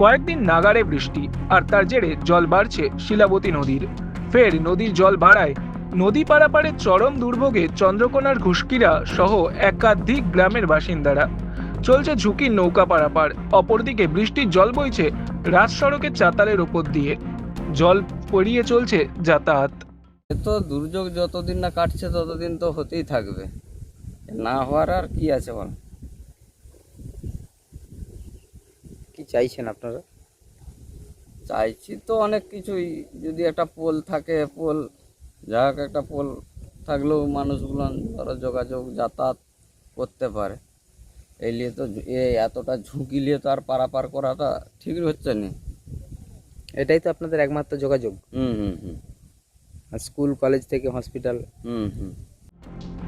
কয়েকদিন নাগারে বৃষ্টি আর তার জেরে জল বাড়ছে শিলাবতী নদীর। ফের নদীর জল বাড়ায় নদী পারাপারের চরম দুর্ভোগে চন্দ্রকোনার ঘুষকিরা সহ একাধিক গ্রামের বাসিন্দারা। চলছে ঝুঁকির নৌকা পারাপার, অপরদিকে বৃষ্টির জল বইছে রাজ সড়কের চাতালের ওপর দিয়ে। জল পড়িয়ে চলছে যাতায়াত। তো দুর্যোগ যতদিন না কাটছে ততদিন তো হতেই থাকবে। না হওয়ার আর কি আছে বল কি চাইছেন আপনারা? চাইছি তো অনেক কিছুই। যদি একটা পোল থাকে পোল যা হোক একটা পোল থাকলেও মানুষগুলো ধরো যোগাযোগ যাতায়াত করতে পারে। এই নিয়ে তো ঝু- এ এতটা ঝুঁকি নিয়ে তো আর পারাপার করাটা ঠিক হচ্ছে না। এটাই তো আপনাদের একমাত্র যোগাযোগ। হুম হুম হুম। আর স্কুল কলেজ থেকে হসপিটাল। হুম হুম।